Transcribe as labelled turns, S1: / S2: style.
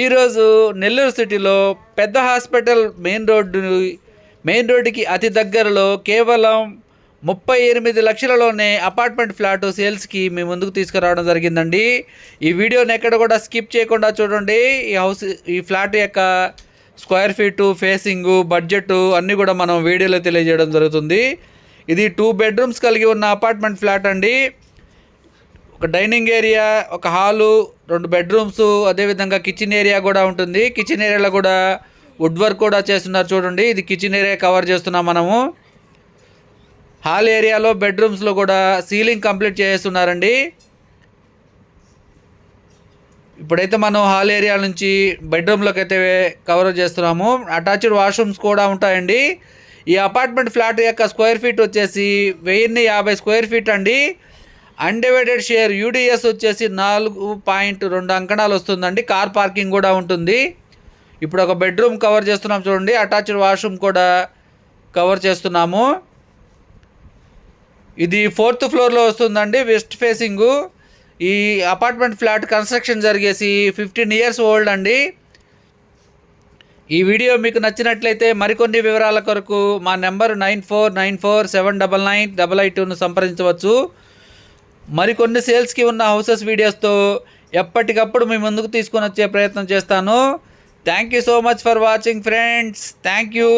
S1: ఈరోజు నెల్లూరు సిటీలో పెద్ద హాస్పిటల్ మెయిన్ రోడ్డు మెయిన్ రోడ్డుకి అతి దగ్గరలో కేవలం ముప్పై ఎనిమిది లక్షలలోనే అపార్ట్మెంట్ ఫ్లాట్ సేల్స్కి మీ ముందుకు తీసుకురావడం జరిగిందండి. ఈ వీడియోని ఎక్కడ కూడా స్కిప్ చేయకుండా చూడండి. ఈ హౌస్ ఈ ఫ్లాట్ యొక్క స్క్వేర్ ఫీటు ఫేసింగు బడ్జెట్ అన్నీ కూడా మనం వీడియోలో తెలియజేయడం జరుగుతుంది. ఇది టూ బెడ్రూమ్స్ కలిగి ఉన్న అపార్ట్మెంట్ ఫ్లాట్ అండి. ఒక డైనింగ్ ఏరియా ఒక హాలు రెండు బెడ్రూమ్స్ అదేవిధంగా కిచెన్ ఏరియా కూడా ఉంటుంది. కిచెన్ ఏరియాలో కూడా వుడ్ వర్క్ కూడా చేస్తున్నారు చూడండి. ఇది కిచెన్ ఏరియా కవర్ చేస్తున్నాం మనము. హాల్ ఏరియాలో బెడ్రూమ్స్లో కూడా సీలింగ్ కంప్లీట్ చేస్తున్నారండి. ఇప్పుడైతే మనం హాల్ ఏరియా నుంచి బెడ్రూమ్లోకి అయితే కవర్ చేస్తున్నాము. అటాచ్డ్ వాష్రూమ్స్ కూడా ఉంటాయండి. ఈ అపార్ట్మెంట్ ఫ్లాట్ యొక్క స్క్వేర్ ఫీట్ వచ్చేసి వెయ్యిన్ని యాభై స్క్వేర్ ఫీట్ అండి. అన్డివైడెడ్ షేర్ యూడిఎస్ వచ్చేసి నాలుగు పాయింట్ రెండు అంకణాలు వస్తుందండి. కార్ పార్కింగ్ కూడా ఉంటుంది. ఇప్పుడు ఒక బెడ్రూమ్ కవర్ చేస్తున్నాం చూడండి. అటాచ్డ్ వాష్రూమ్ కూడా కవర్ చేస్తున్నాము. ఇది ఫోర్త్ ఫ్లోర్లో వస్తుందండి. వెస్ట్ ఫేసింగు ఈ అపార్ట్మెంట్ ఫ్లాట్ కన్స్ట్రక్షన్ జరిగేసి ఫిఫ్టీన్ ఇయర్స్ ఓల్డ్ అండి. ఈ వీడియో మీకు నచ్చినట్లయితే మరికొన్ని వివరాల కొరకు మా number nine four nine four seven double nine double eight టూను సంప్రదించవచ్చు. మరికొన్ని సేల్స్కి ఉన్న హౌసెస్ వీడియోస్తో ఎప్పటికప్పుడు మీ ముందుకు తీసుకొని వచ్చే ప్రయత్నం చేస్తాను. Thank you so much for watching friends. Thank you